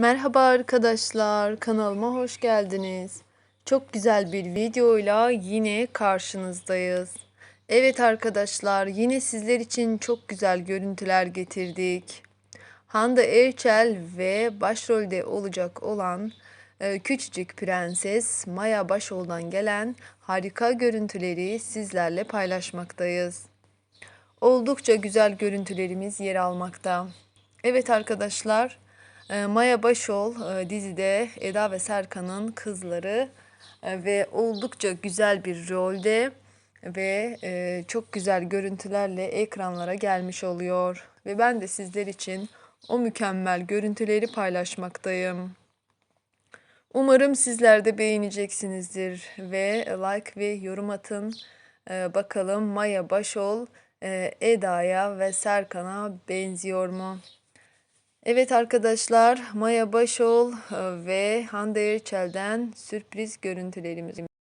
Merhaba arkadaşlar, kanalıma hoş geldiniz. Çok güzel bir videoyla yine karşınızdayız. Evet arkadaşlar, yine sizler için çok güzel görüntüler getirdik. Hande Erçel ve başrolde olacak olan e, küçücük prenses Maya Başol'dan gelen harika görüntüleri sizlerle paylaşmaktayız. Oldukça güzel görüntülerimiz yer almakta. Evet arkadaşlar, Maya Başol e, dizide Eda ve Serkan'ın kızları e, ve oldukça güzel bir rolde ve e, çok güzel görüntülerle ekranlara gelmiş oluyor. Ve ben de sizler için o mükemmel görüntüleri paylaşmaktayım. Umarım sizler de beğeneceksinizdir ve like ve yorum atın. Ee, bakalım Maya Başol Eda'ya ve Serkan'a benziyor mu? Evet arkadaşlar Maya Başol e, ve Hande Erçel'den sürpriz görüntülerimiz.